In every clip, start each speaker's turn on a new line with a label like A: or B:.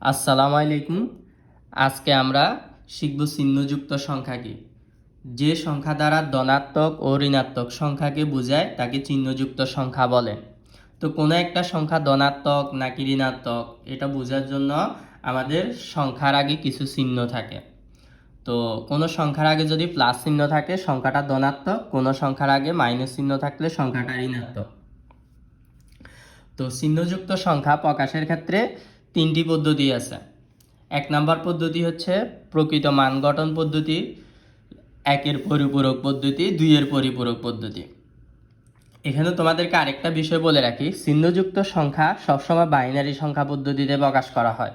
A: আসসালামু আলাইকুম। আজকে আমরা শিখব চিহ্নযুক্ত সংখ্যা কি। যে সংখ্যা দ্বারা ধনাত্মক ও ঋণাত্মক সংখ্যাকে বোঝায়, তাকে চিহ্নযুক্ত সংখ্যা বলে। তো কোনো একটা সংখ্যা ধনাত্মক নাকি ঋণাত্মক, এটা বোঝার জন্য আমাদের সংখ্যার আগে কিছু চিহ্ন থাকে। তো কোনো সংখ্যার আগে যদি প্লাস চিহ্ন থাকে, সংখ্যাটা ধনাত্মক, কোনো সংখ্যার আগে মাইনাস চিহ্ন থাকলে সংখ্যাটা ঋণাত্মক। তো চিহ্নযুক্ত সংখ্যা প্রকাশের ক্ষেত্রে তিনটি পদ্ধতি আছে। এক নম্বর পদ্ধতি হচ্ছে প্রকৃত মান গঠন পদ্ধতি, একের পরিপূরক পদ্ধতি, দুইয়ের পরিপূরক পদ্ধতি। এখানে তোমাদেরকে আরেকটা বিষয় বলে রাখি চিহ্নযুক্ত সংখ্যা সবসময় বাইনারি সংখ্যা পদ্ধতিতে প্রকাশ করা হয়।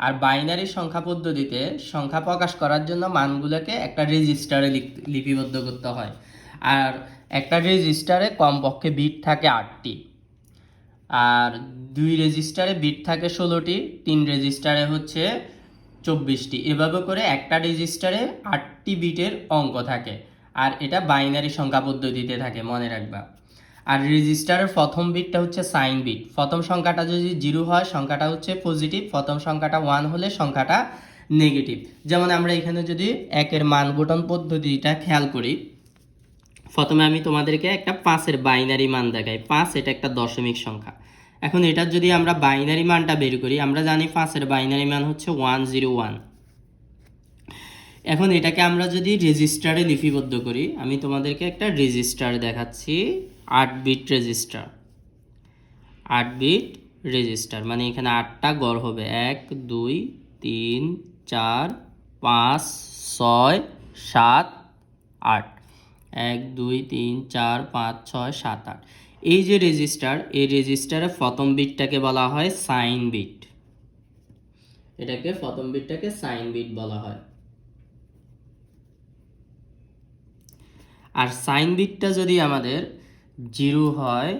A: আর বাইনারি সংখ্যা পদ্ধতিতে সংখ্যা প্রকাশ করার জন্য মানগুলোকে একটা রেজিস্টারে লিপিবদ্ধ করতে হয়। আর একটা রেজিস্টারে কমপক্ষে বিট থাকে আটটি। আর দুই রেজিস্টারে বিট থাকে ষোলোটি, তিন রেজিস্টারে হচ্ছে চব্বিশটি। এভাবে করে একটা রেজিস্টারে আটটি বিটের অঙ্ক থাকে। আর এটা বাইনারি সংখ্যা পদ্ধতিতে থাকে, মনে রাখবা। আর রেজিস্টারের প্রথম বিটটা হচ্ছে সাইন বিট প্রথম সংখ্যাটা যদি জিরো হয়, সংখ্যাটা হচ্ছে পজিটিভ প্রথম সংখ্যাটা ওয়ান হলে সংখ্যাটা নেগেটিভ যেমন আমরা এখানে যদি একের মান গঠন পদ্ধতিটা খেয়াল করি প্রথমে আমি তোমাদেরকে একটা পাঁচের বাইনারি মান দেখাই। পাঁচ এটা একটা দশমিক সংখ্যা। এখন এটার যদি আমরা বাইনারি মানটা বের করি, আমরা জানি পাঁচের বাইনারি মান হচ্ছে ওয়ান জিরো ওয়ান এখন এটাকে আমরা যদি রেজিস্টারে লিপিবদ্ধ করি, আমি তোমাদেরকে একটা রেজিস্টার দেখাচ্ছি আট বিট রেজিস্টার আট বিট রেজিস্টার মানে এখানে আটটা গড় হবে। এক, দুই, তিন, চার, পাঁচ, ছয়, সাত, আট। এক, দুই, তিন, চার, পাঁচ, ছয়, সাত, আট। এই যে রেজিস্টার এই রেজিস্টারে প্রথম বিটটাকে বলা হয় সাইন বিট এটাকে প্রথম বিটটাকে সাইন বিট বলা হয়। আর সাইন বিটটা যদি আমাদের জিরো হয়,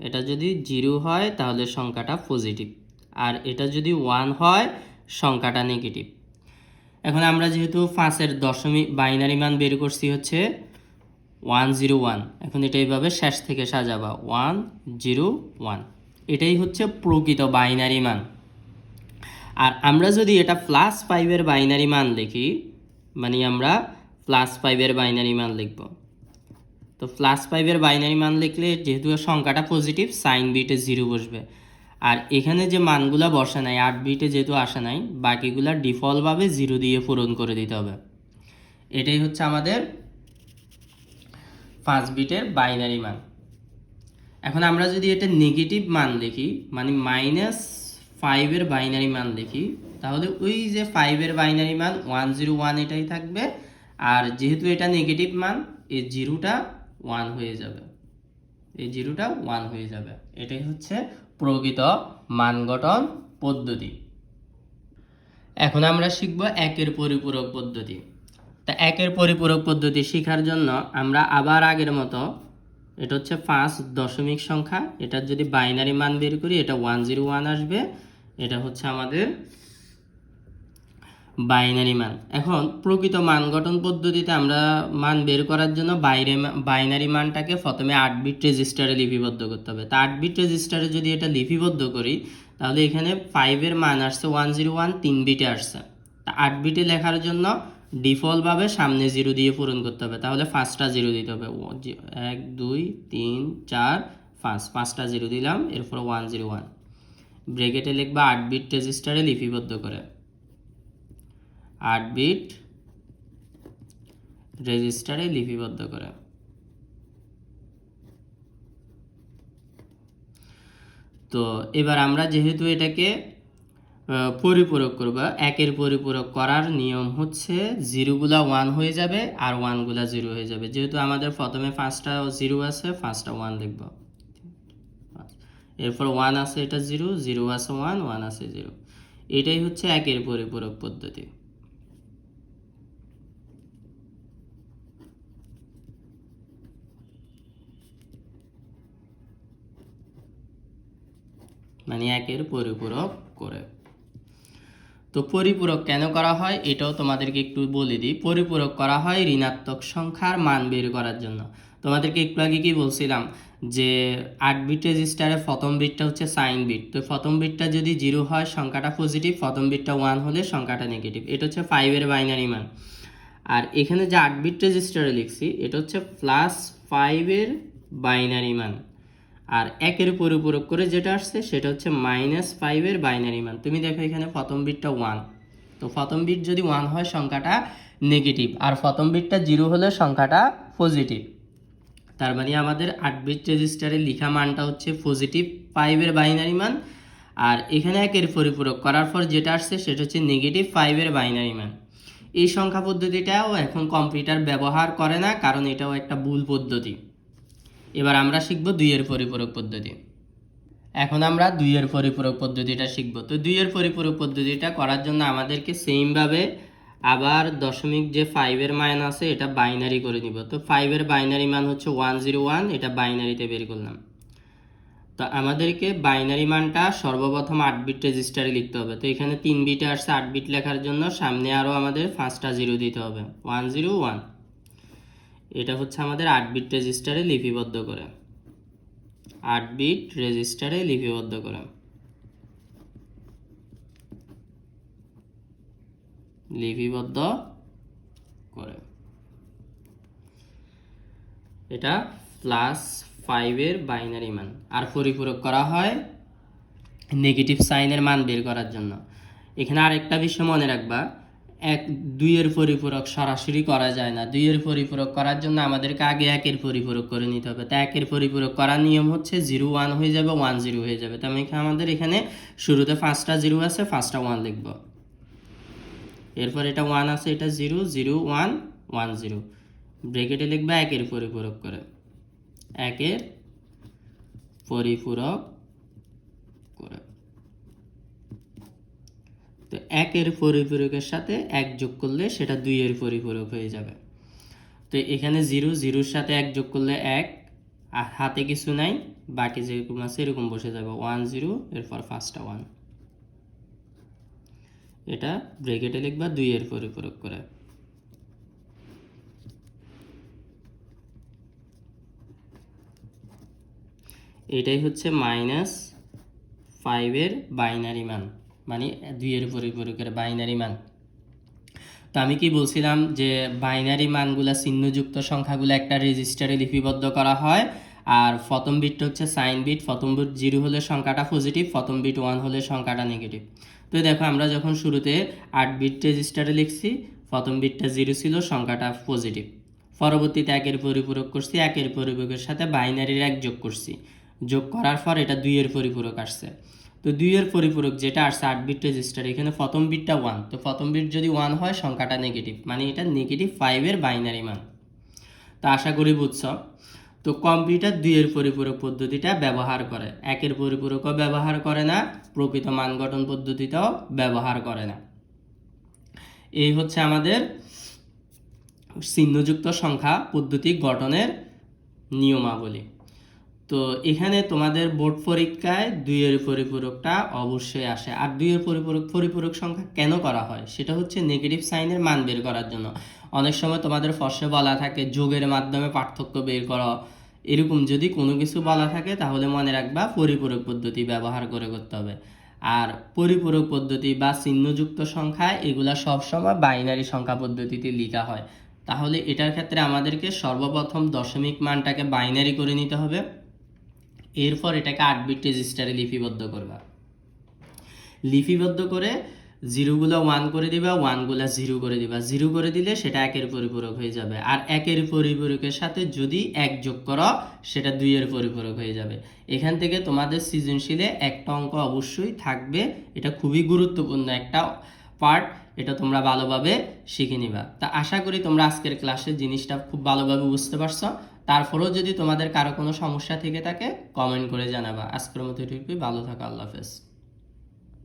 A: এটা যদি জিরো হয়, তাহলে সংখ্যাটা পজিটিভ আর এটা যদি ওয়ান হয়, সংখ্যাটা নেগেটিভ এখন আমরা যেহেতু পাঁচের দশমিক বাইনারি মান বের করছি হচ্ছে ওয়ান জিরো ওয়ান। এখন এটা এইভাবে শেষ থেকে সাজাবা। One zero one. এটাই হচ্ছে প্রকৃত বাইনারি মান। আর আমরা যদি এটা প্লাস ফাইভের বাইনারি মান লিখি মানে আমরা প্লাস ফাইভের বাইনারি মান লিখব। তো প্লাস ফাইভের বাইনারি মান লিখলে যেহেতু সংখ্যাটা পজিটিভ সাইন বিটে জিরো বসবে। আর এখানে যে মানগুলো বসে নাই, আট বিটে যেহেতু আসে নাই, বাকিগুলা ডিফল্টভাবে জিরো দিয়ে পূরণ করে দিতে হবে। এটাই হচ্ছে আমাদের পাঁচ বিটের বাইনারি মান। এখন আমরা যদি এটা নেগেটিভ মান লিখি মানে মাইনাস ফাইভের বাইনারি মান লিখি তাহলে ওই যে ফাইভের বাইনারি মান ওয়ান জিরো ওয়ান এটাই থাকবে, আর যেহেতু এটা নেগেটিভ মান, এই জিরোটা ওয়ান হয়ে যাবে। এই জিরোটা ওয়ান হয়ে যাবে। এটাই হচ্ছে প্রকৃত মান গঠন পদ্ধতি। এখন আমরা শিখব একের পরিপূরক পদ্ধতি। তা একের পরিপূরক পদ্ধতি শেখার জন্য আমরা আবার আগের মতো, এটা হচ্ছে পাঁচ দশমিক সংখ্যা এটার যদি বাইনারি মান বের করি, এটা ওয়ান জিরো ওয়ান আসবে, এটা হচ্ছে আমাদের বাইনারি মান। এখন প্রকৃত মান গঠন পদ্ধতিতে আমরা মান বের করার জন্য বাইরে বাইনারি মানটাকে প্রথমে আট বিট রেজিস্টারে লিপিবদ্ধ করতে হবে। তা আট বিট রেজিস্টারে যদি এটা লিপিবদ্ধ করি, তাহলে এখানে ফাইভের মান আসছে ওয়ান জিরো ওয়ান তিন বিটে আসছে। তা আট বিটে লেখার জন্য ডিফল্টভাবে সামনে জিরো দিয়ে পূরণ করতে হবে। তাহলে পাঁচটা জিরো দিতে হবে। এক, দুই, তিন, চার, পাঁচ। পাঁচটা জিরো দিলাম, এরপর ওয়ান জিরো ওয়ান ব্রেকেটে লিখবা আট বিট রেজিস্টারে লিপিবদ্ধ করে। আট বিট রেজিস্টারে লিপিবদ্ধ করে। তো এবার আমরা যেহেতু এটাকে পরিপূরক করবা। একের পরিপূরক করার নিয়ম হচ্ছে জিরোগুলা ওয়ান হয়ে যাবে আর ওয়ানগুলা জিরো হয়ে যাবে। যেহেতু আমাদের প্রথমে পাঁচটা জিরো আছে, পাঁচটা ওয়ান লিখব এরপর ওয়ান আছে এটা জিরো জিরো আছে ওয়ান ওয়ান আছে জিরো এটাই হচ্ছে একের পরিপূরক পদ্ধতি। মানে একের পরিপূরক করে। তো পরিপূরক কেন করা হয় এটাও তোমাদেরকে একটু বলে দিই। পরিপূরক করা হয় ঋণাত্মক সংখ্যার মান বের করার জন্য। তোমাদেরকে একটু আগে কি বলছিলাম যে আট বিট রেজিস্টারে প্রথম বিটটা হচ্ছে সাইন বিট তো প্রথম বিটটা যদি জিরো হয়, সংখ্যাটা পজিটিভ প্রথম বিটটা ওয়ান হলে সংখ্যাটা নেগেটিভ এটা হচ্ছে ফাইভের বাইনারি মান। আর এখানে যে আট বিট রেজিস্টারে লিখছি, এটা হচ্ছে প্লাস ফাইভের বাইনারি মান। আর একের উপর উপরোগ করে যেটা আসছে সেটা হচ্ছে মাইনাস ফাইভের বাইনারি মান। তুমি দেখো এখানে প্রথম বিটটা ওয়ান তো প্রথম বিট যদি ওয়ান হয়, সংখ্যাটা নেগেটিভ আর প্রথম বিটটা জিরো হলে সংখ্যাটা পজিটিভ তার মানে আমাদের আট বিট রেজিস্টারে লিখা মানটা হচ্ছে পজিটিভ ফাইভের বাইনারি মান। আর এখানে একের পরিপূরক করার পর যেটা আসছে সেটা হচ্ছে নেগেটিভ ফাইভের বাইনারি মান। এই সংখ্যা পদ্ধতিটাও এখন কম্পিউটার ব্যবহার করে না, কারণ এটাও একটা ভুল পদ্ধতি। এবার আমরা শিখব দুইয়ের পরিপূরক পদ্ধতি। এখন আমরা দুইয়ের পরিপূরক পদ্ধতিটা শিখব। তো দুইয়ের পরিপূরক পদ্ধতিটা করার জন্য আমাদেরকে সেমভাবে আবার দশমিক যে ফাইভের মান আছে, এটা বাইনারি করে নিব। তো ফাইভের বাইনারি মান হচ্ছে ওয়ান জিরো ওয়ান এটা বাইনারিতে বের করলাম। তো আমাদেরকে বাইনারি মানটা সর্বপ্রথম আট বিট রেজিস্টারে লিখতে হবে। তো এখানে তিন বিটে আসছে, আট বিট লেখার জন্য সামনে আরও আমাদের পাঁচটা জিরো দিতে হবে। ওয়ান জিরো ওয়ান এটা হচ্ছে আমাদের আট বিট রেজিস্টারে লিপিবদ্ধ করে। আট বিট রেজিস্টারে লিপিবদ্ধ করে। লিপিবদ্ধ করে। এটা প্লাস ফাইভের বাইনারি মান। আর পরিপূরক করা হয় নেগেটিভ সাইনের মান বের করার জন্য। এখানে আরেকটা বিষয় মনে রাখবা এক, দুইয়ের পরিপূরক সরাসরি করা যায় না। দুইয়ের পরিপূরক করার জন্য আমাদেরকে আগে একের পরিপূরক করে নিতে হবে। তা একের পরিপূরক করার নিয়ম হচ্ছে জিরো ওয়ান হয়ে যাবে, ওয়ান জিরো হয়ে যাবে। তার মানে আমাদের এখানে শুরুতে পাঁচটা জিরো আছে, পাঁচটা ওয়ান লিখব। এরপর এটা ওয়ান আছে, এটা zero zero one one zero. ব্রেকেটে লিখবে একের পরিপূরক করে। একের পরিপূরক করে তো একের পরিপূরকের সাথে এক যোগ করলে সেটা দুইয়ের পরিপূরক হয়ে যাবে। তো এখানে জিরো, জিরোর সাথে এক যোগ করলে এক, আর হাতে কিছু নাই, বাকি যেরকম আছে এরকম বসে যাবে। ওয়ান, জিরো, এরপর ফার্স্টটা ওয়ান। এটা ব্রেকেটে লিখবা দুইয়ের পরিপূরক করে। এটাই হচ্ছে মাইনাস ফাইভের বাইনারি মান। মানে দুইয়ের পরিপূরকের বাইনারি মান। তো আমি কি বলছিলাম যে বাইনারি মানগুলা চিহ্নযুক্ত সংখ্যাগুলো একটা রেজিস্টারে লিপিবদ্ধ করা হয়, আর প্রথম বিটটা হচ্ছে সাইন বিট প্রথম বিট জিরো হলে সংখ্যাটা পজিটিভ প্রথম বিট ওয়ান হলে সংখ্যাটা নেগেটিভ তো দেখো আমরা যখন শুরুতে আট বিট রেজিস্টারে লিখছি, প্রথম বিটটা জিরো ছিল, সংখ্যাটা পজিটিভ পরবর্তীতে একের পরিপূরক করছি, একের পরিপূরকের সাথে বাইনারির এক যোগ করছি। যোগ করার পর এটা দুইয়ের পরিপূরক আসছে। তো দুইয়ের পরিপূরক যেটা আসছে আট বিট রেজিস্টার এখানে প্রথম বিটটা ওয়ান তো প্রথম বিট যদি ওয়ান হয়, সংখ্যাটা নেগেটিভ মানে এটা নেগেটিভ ফাইভের বাইনারি মান। তো আশা করি বুঝছ। তো কম্পিউটার দুইয়ের পরিপূরক পদ্ধতিটা ব্যবহার করে। একের পরিপূরকও ব্যবহার করে না, প্রকৃত মান গঠন পদ্ধতিটাও ব্যবহার করে না। এই হচ্ছে আমাদের চিহ্নযুক্ত সংখ্যা পদ্ধতি গঠনের নিয়মাবলী। তো এখানে তোমাদের বোর্ড পরীক্ষায় দুইয়ের পরিপূরকটা অবশ্যই আসে। আর দুইয়ের পরিপূরক পরিপূরক সংখ্যা কেন করা হয়? সেটা হচ্ছে নেগেটিভ সাইনের মান বের করার জন্য। অনেক সময় তোমাদের ফসে বলা থাকে, যোগের মাধ্যমে পার্থক্য বের করা। এরকম যদি কোনো কিছু বলা থাকে, তাহলে মনে রাখবা পরিপূরক পদ্ধতি ব্যবহার করে করতে হবে। আর পরিপূরক পদ্ধতি বা চিহ্নযুক্ত সংখ্যা, এগুলা সবসময় বাইনারি সংখ্যা পদ্ধতিতে লেখা হয়। তাহলে এটার ক্ষেত্রে আমাদেরকে সর্বপ্রথম দশমিক মানটাকে বাইনারি করে নিতে হবে। এরপর এটাকে আট বিট রেজিস্টারে লিপিবদ্ধ করবা। লিপিবদ্ধ করে জিরোগুলো ওয়ান করে দিবা ওয়ানগুলো জিরো করে দিবা। জিরো করে দিলে সেটা একের পরিপূরক হয়ে যাবে। আর একের পরিপূরকের সাথে যদি এক যোগ করো, সেটা দুইয়ের পরিপূরক হয়ে যাবে। এখান থেকে তোমাদের সৃজনশীলে একটা অঙ্ক অবশ্যই থাকবে। এটা খুবই গুরুত্বপূর্ণ একটা পার্ট এটা তোমরা ভালোভাবে শিখে নিবা। তা আশা করি তোমরা আজকের ক্লাসের জিনিসটা খুব ভালোভাবে বুঝতে পারছ। তারপরেও যদি তোমাদের কারও কোনো সমস্যা থেকে থাকে কমেন্ট করে জানাবা। আজকের মতো এটুকুই। ভালো থাকা, আল্লাহ হাফেজ।